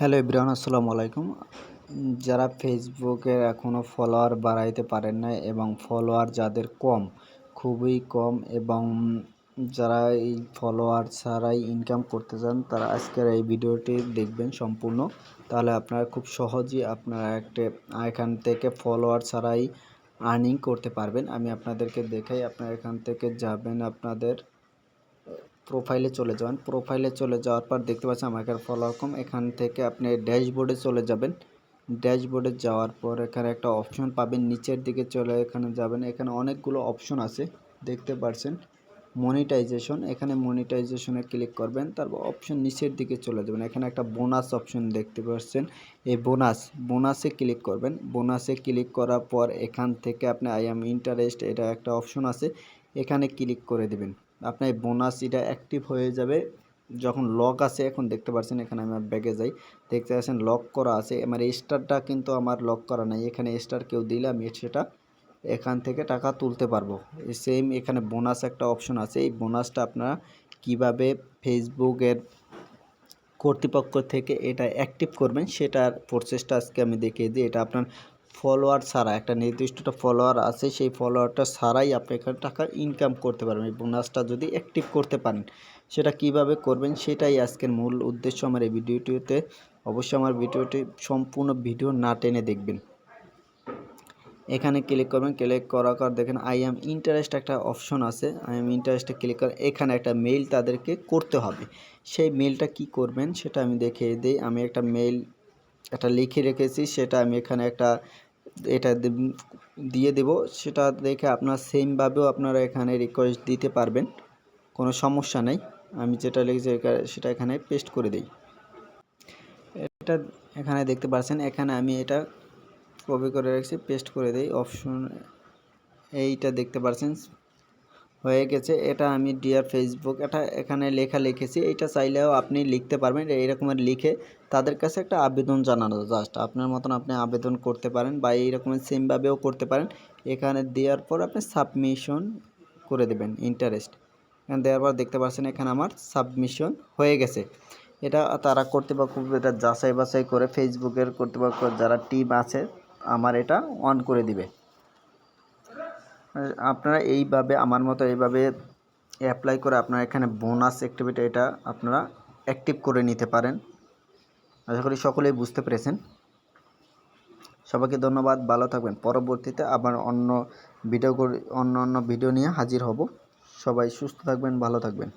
Hello Ibrahim আসসালামু আলাইকুম। যারা ফেসবুকে এখনও ফলোয়ার বাড়াইতে পারেন না এবং ফলোয়ার যাদের কম, খুবই কম এবং যারা এই ফলোয়ার ছাড়াই ইনকাম করতে চান, তারা আজকের এই ভিডিওটি দেখবেন সম্পূর্ণ। তাহলে আপনারা খুব সহজেই আপনারা একটা, এখান থেকে ফলোয়ার ছাড়াই আর্নিং করতে পারবেন। আমি আপনাদেরকে দেখাই, আপনারা এখান থেকে যাবেন আপনাদের প্রোফাইলে চলে যাবেন। প্রোফাইলে চলে যাওয়ার পর দেখতে পাচ্ছেন এখানে ফলো কম। এখান থেকে আপনি ড্যাশবোর্ডে চলে যাবেন। ড্যাশবোর্ডে যাওয়ার পর এখানে একটা অপশন পাবেন। নিচের দিকে চলে এখানে যাবেন। এখানে অনেকগুলো অপশন আছে। দেখতে পাচ্ছেন মনিটাইজেশন এখানে মনিটাইজেশনে ক্লিক করবেন। তারপর অপশন নিচের দিকে চলে যাবেন। এখানে একটা বোনাস অপশন দেখতে পাচ্ছেন এই বোনাস বোনাসে ক্লিক করবেন। বোনাসে ক্লিক করার পর এখান থেকে আপনি আই এম ইন্টারেস্ট এটা একটা অপশন আছে। এখানে ক্লিক করে দিবেন। আপনার বোনাস এটা অ্যাক্টিভ হয়ে যাবে। যখন লক আছে এখন দেখতে পাচ্ছেন এখানে আমার ব্যাগে যাই। দেখতে পাচ্ছেন লক করা আছে। আমার স্টারটা কিন্তু আমার লক করা নাই। এখানে স্টার কেউ দিলে আমি সেটা এখান থেকে টাকা তুলতে পারব। সেম এখানে বোনাস একটা অপশন আছে। এই বোনাসটা আপনারা কীভাবে ফেসবুকের কর্তৃপক্ষ থেকে এটা অ্যাক্টিভ করবেন, সেটার প্রসেসটা আজকে আমি দেখিয়ে দিই। এটা আপনার ফলোয়ার ছাড়া, একটা নির্দিষ্টটা ফলোয়ার আছে, সেই ফলোয়ারটা ছাড়াই আপনি এখানে টাকা ইনকাম করতে পারবেন এই বোনাসটা যদি অ্যাক্টিভ করতে পারেন, সেটা কীভাবে করবেন সেটাই আজকের মূল উদ্দেশ্য আমার এই ভিডিওটিতে। অবশ্যই আমার ভিডিওটি সম্পূর্ণ ভিডিও না টেনে দেখবেন। এখানে ক্লিক করবেন ক্লিক করার পর দেখেন আই এম ইন্টারেস্ট একটা অপশন আছে আই এম ইন্টারেস্টে ক্লিক করে এখানে একটা মেইল তাদেরকে করতে হবে। সেই মেইলটা কি করবেন সেটা আমি দেখিয়ে দিই। আমি একটা মেইল একটা লিখে রেখেছি, সেটা আমি এখানে একটা এটা দিয়ে দেব। সেটা দেখে আপনার সেমভাবেও আপনারা এখানে রিকোয়েস্ট দিতে পারবেন। কোনো সমস্যা নেই। আমি যেটা লিখেছি সেটা এখানে পেস্ট করে দিই। এটা এখানে দেখতে পাচ্ছেন, এখানে আমি এটা কপি করে রাখছি পেস্ট করে দিই। অপশন এইটা দেখতে পাচ্ছেন হয়ে গেছে। এটা আমি ডিয়ার ফেসবুক এটা এখানে লেখা লিখেছি। এটা চাইলেও আপনি লিখতে পারবেন এইরকমের লিখে তাদের কাছে একটা আবেদন জানানো জাস্ট আপনার মতন আপনি আবেদন করতে পারেন বা এইরকমের সেমভাবেও করতে পারেন। এখানে দেওয়ার পর আপনি সাবমিশন করে দেবেন ইন্টারেস্ট এখানে দেওয়ার পর দেখতে পাচ্ছেন এখানে আমার সাবমিশন হয়ে গেছে। এটা তারা কর্তৃপক্ষ এটা যাচাই বাছাই করে ফেসবুকের কর্তৃপক্ষ যারা টিম আছে, আমার এটা অন করে দিবে। আপনারা এইভাবে, আমার মতো এইভাবে অ্যাপ্লাই করে আপনারা এখানে বোনাস অ্যাক্টিভিটি এটা আপনারা অ্যাক্টিভ করে নিতে পারেন। আশা করি সকলেই বুঝতে পেরেছেন। সবাইকে ধন্যবাদ, ভালো থাকবেন। পরবর্তীতে আবার অন্য ভিডিও অন্য অন্য ভিডিও নিয়ে হাজির হব। সবাই সুস্থ থাকবেন, ভালো থাকবেন।